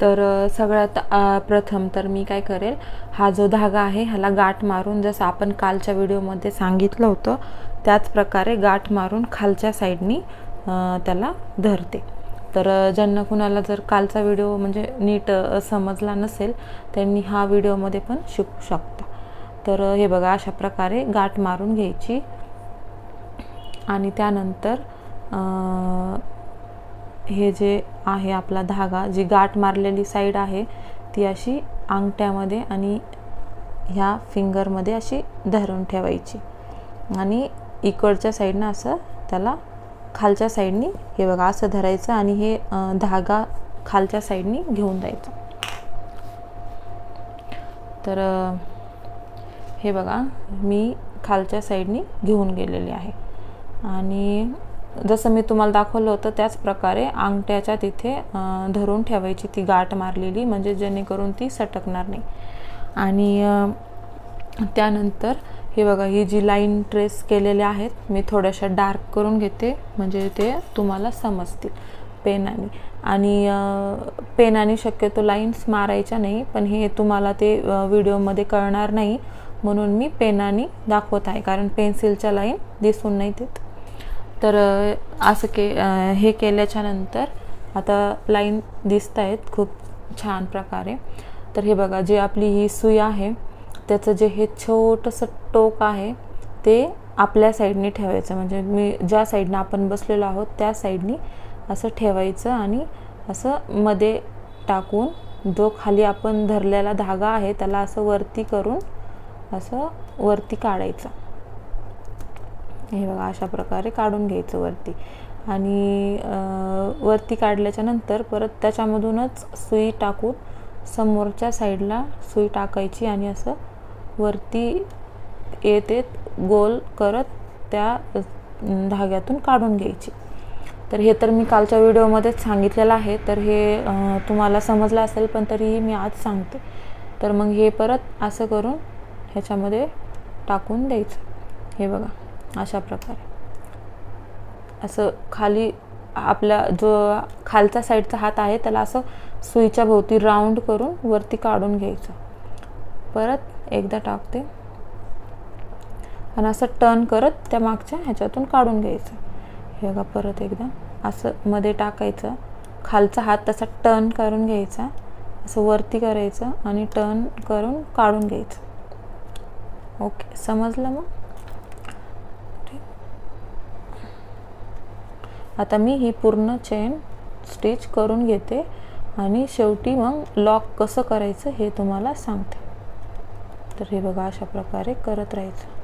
तर सगळ्यात प्रथम तर मी काय करेल हा जो धागा आहे ह्याला गाठ मारून जसं आपण कालच्या व्हिडिओमध्ये सांगितलं होतं त्याच प्रकारे गाठ मारून खालच्या साईडनी त्याला धरते. तर ज्यांना कुणाला जर कालचा व्हिडिओ म्हणजे नीट समजला नसेल त्यांनी हा व्हिडिओमध्ये पण शिकू शकता. तर हे बघा अशा प्रकारे गाठ मारून घ्यायची. आणि त्यानंतर हे जे आहे आपला धागा जी गाठ मारलेली साईड आहे ती अशी अंगठ्यामध्ये आणि ह्या फिंगरमध्ये अशी धरून ठेवायची. आणि इकडच्या साईडनं असं त्याला खालच्या साईडनी हे बघा असं धरायचं आणि हे धागा खालच्या साईडनी घेऊन जायचं. तर हे बघा मी खालच्या साईडनी घेऊन गेलेली आहे. आणि जसं मी तुम्हाला दाखवलं होतं त्याच प्रकारे अंगठ्याच्या तिथे धरून ठेवायची ती गाठ मारलेली म्हणजे जेणेकरून ती सटकणार नाही. आणि त्यानंतर हे बघा ही जी लाईन ट्रेस केलेल्या आहेत मी थोड्याशा डार्क करून घेते म्हणजे ते तुम्हाला समजतील पेनाने. आणि पेनाने शक्यतो लाईन्स मारायच्या नाही पण हे तुम्हाला ते व्हिडिओमध्ये कळणार नाही म्हणून मी पेनाने दाखवत आहे कारण पेन्सिलच्या लाईन दिसून नाही देत. तर असं के हे केल्याच्यानंतर आता लाईन दिसत आहेत खूप छान प्रकारे. तर हे बघा जी आपली ही सुई आहे त्याचं जे हे छोटंसं टोक आहे ते आपल्या साईडने ठेवायचं. म्हणजे मी ज्या साईडनं आपण बसलेलो आहोत त्या साईडनी असं ठेवायचं आणि असं मध्ये टाकून जो खाली आपण धरलेला धागा आहे त्याला असं वरती करून असं वरती काढायचं. हे बघा अशा प्रकारे काढून घ्यायचं वरती. आणि वरती काढल्याच्या नंतर परत त्याच्यामधूनच सुई टाकून समोरच्या साईडला सुई टाकायची आणि असं वरती येत येत गोल करत त्या धाग्यातून काढून घ्यायची. तर हे तर मी कालच्या व्हिडिओमध्येच सांगितलेलं आहे. तर हे तुम्हाला समजलं असेल पण तरीही मी आज सांगते. तर मग हे परत असं करून ह्याच्यामध्ये टाकून द्यायचं. हे बघा. अशा प्रकारे. असं खाली आपला जो खालचा साईडचा हात आहे त्याला असं सुईच्या भोवती राऊंड करून वरती काढून घ्यायचं. परत एकदा टाकते आणि असं टर्न करत त्या मागच्या ह्याच्यातून काढून घ्यायचं. हे बघा परत एकदा. असं मध्ये टाकायचं. खालचा हात तसा टर्न करून घ्यायचा. असं वरती करायचं आणि टर्न करून काढून घ्यायचं. ओके. समजलं मग? आता मी ही पूर्ण चेन स्टिच करून घेते आणि शेवटी मग लॉक कसं करायचं हे तुम्हाला सांगते. तर हे बघा अशा प्रकारे करत राहायचं.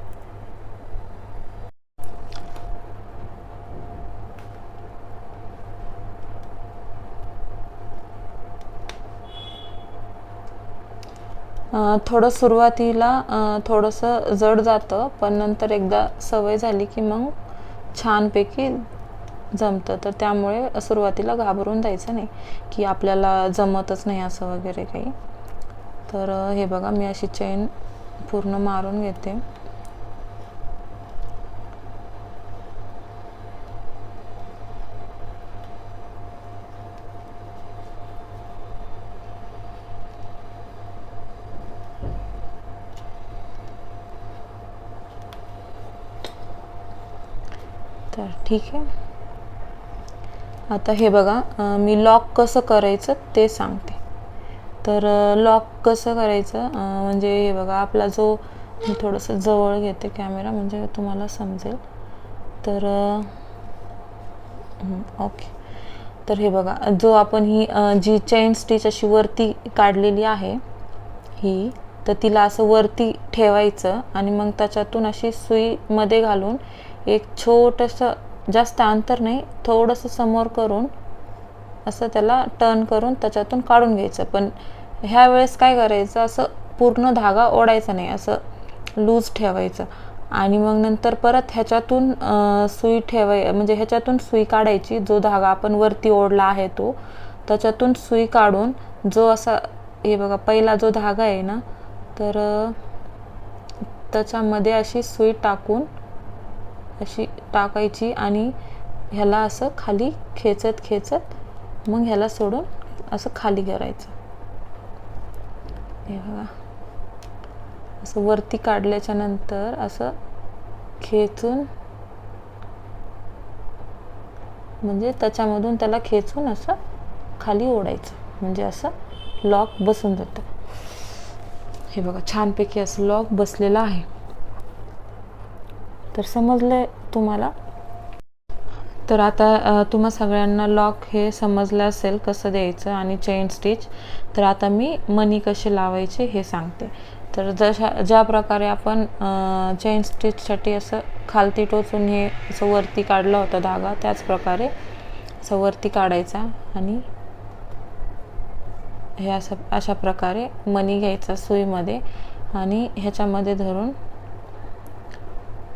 थोडं सुरुवातीला थोडंसं जड जातं पण नंतर एकदा सवय झाली की मग छानपैकी जमतं. तर त्यामुळे सुरुवातीला घाबरून जायचं नाही की आपल्याला जमतच नाही असं वगैरे काही. तर हे बघा मी अशी चेन पूर्ण मारून घेते. तर ठीक आहे. आता हे बघा मी लॉक कसं करायचं ते सांगते. तर लॉक कसं करायचं? म्हणजे हे बघा आपला जो मी थोडंसं जवळ घेते कॅमेरा म्हणजे तुम्हाला समजेल. तर ओके तर हे बघा जो आपण ही जी चेन स्टिच अशी वरती काढलेली आहे ही तर तिला असं वरती ठेवायचं आणि मग त्याच्यातून अशी सुईमध्ये घालून एक छोटंसं जास्त अंतर नाही थोडंसं समोर करून असं त्याला टर्न करून त्याच्यातून काढून घ्यायचं. पण ह्या वेळेस काय करायचं असं पूर्ण धागा ओढायचा नाही असं लूज ठेवायचं. आणि मग नंतर परत ह्याच्यातून सुई ठेवाय म्हणजे ह्याच्यातून सुई काढायची. जो धागा आपण वरती ओढला आहे तो त्याच्यातून सुई काढून जो असा हे बघा पहिला जो धागा आहे ना तर त्याच्यामध्ये अशी सुई टाकून अशी टाकायची आणि ह्याला असं खाली खेचत खेचत मग ह्याला सोडून असं खाली करायचं. हे बघा. असं वरती काढल्याच्या नंतर असं खेचून म्हणजे त्याच्यामधून त्याला खेचून असं खाली ओढायचं. म्हणजे असं लॉक बसून जातं. हे बघा छानपैकी असं लॉक बसलेलं आहे. तर समजलं तुम्हाला? तर आता तुम्हा सगळ्यांना लॉक हे समजलं असेल कसं द्यायचं आणि चेन स्टिच तर आता मी मनी कसे लावायचे हे सांगते. तर जशा ज्या प्रकारे आपण चेन स्टिचसाठी असं खालती टोचून हे असं वरती काढला होता धागा त्याच प्रकारे असं वरती काढायचा आणि हे असं अशा प्रकारे मनी घ्यायचा सुईमध्ये आणि ह्याच्यामध्ये धरून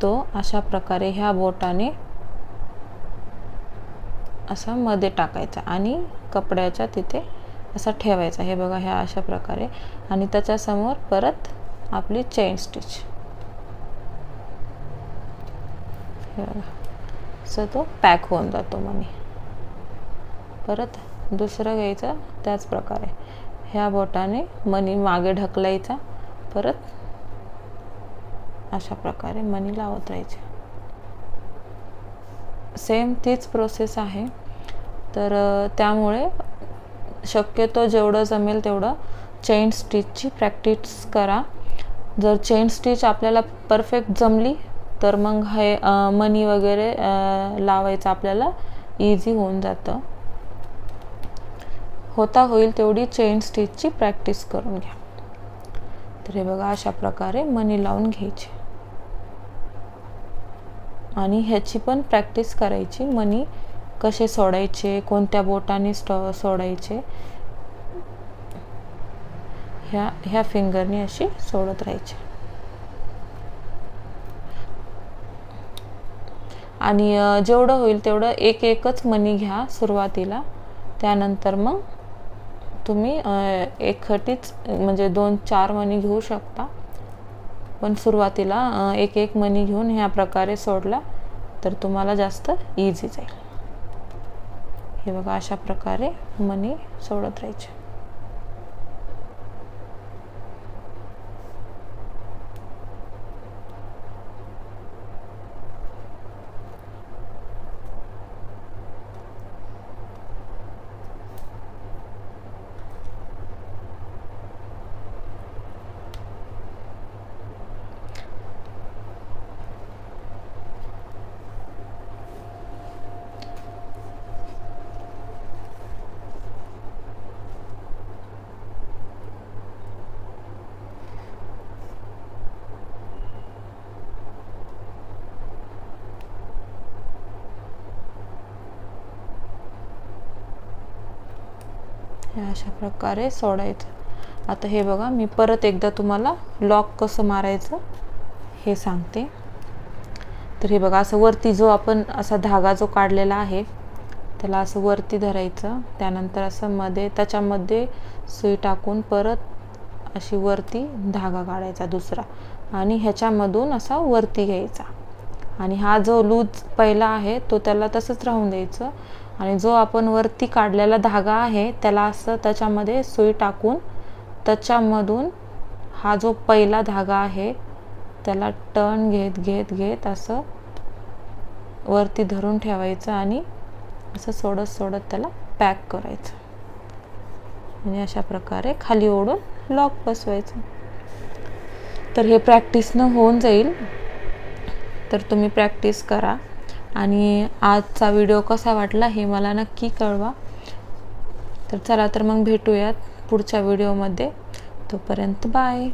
तो अशा प्रकारे ह्या बोटाने असा मध्ये टाकायचा आणि कपड्याच्या तिथे असा ठेवायचा. हे बघा ह्या अशा प्रकारे. आणि त्याच्यासमोर परत आपली चेन स्टिच असं तो पॅक होऊन जातो मनी परत दुसरं घ्यायचं त्याच प्रकारे. ह्या बोटाने मनी मागे ढकलायचा. परत अशा प्रकारे मनी लावत राहायचे. सेम तीच प्रोसेस आहे. तर त्यामुळे शक्यतो जेवढं जमेल तेवढं चेन स्टिचची प्रॅक्टिस करा. जर चेन स्टिच आपल्याला परफेक्ट जमली तर मग हे मनी वगैरे लावायचं आपल्याला इझी होऊन जातं. होता होईल तेवढी चेन स्टिचची प्रॅक्टिस करून घ्या. तर हे बघा अशा प्रकारे मनी लावून घ्यायची. आणि ह्याची पण प्रॅक्टिस करायची. मनी कसे सोडायचे कोणत्या बोटाने सोडायचे. ह्या ह्या फिंगरनी अशी सोडत राहायची. आणि जेवढं होईल तेवढं एक एकच मनी घ्या सुरुवातीला. त्यानंतर मग तुम्ही एकखटीच म्हणजे दोन चार मनी घेऊ शकता. पण सुरुवातीला एक एक मनी घेऊन ह्या प्रकारे सोडला तर तुम्हाला जास्त इझी जाईल. हे बघा अशा प्रकारे मनी सोडत राहायचे. हे अशा प्रकारे सोडायचं. आता हे बघा मी परत एकदा तुम्हाला लॉक कसं मारायचं हे सांगते. तर हे बघा असं वरती जो आपण असा धागा जो काढलेला आहे त्याला असं वरती धरायचं. त्यानंतर असं मध्ये त्याच्यामध्ये सुई टाकून परत अशी वरती धागा काढायचा दुसरा. आणि ह्याच्यामधून असा वरती घ्यायचा. आणि हा जो लूज पहिला आहे तो त्याला तसंच राहून द्यायचं. आणि जो आपण वरती काढलेला धागा आहे त्याला असं त्याच्यामध्ये सुई टाकून त्याच्यामधून हा जो पहिला धागा आहे त्याला टर्न घेत घेत घेत असं वरती धरून ठेवायचं आणि असं सोडत सोडत त्याला पॅक करायचं. आणि अशा प्रकारे खाली ओढून लॉक बसवायचं. तर हे प्रॅक्टिसनं होऊन जाईल. तर तुम्ही प्रॅक्टिस करा. आणि आजचा व्हिडिओ कसा वाटला हे मला नक्की कळवा. तर चला तर मग भेटूयात पुढच्या व्हिडिओमध्ये तोपर्यंत बाय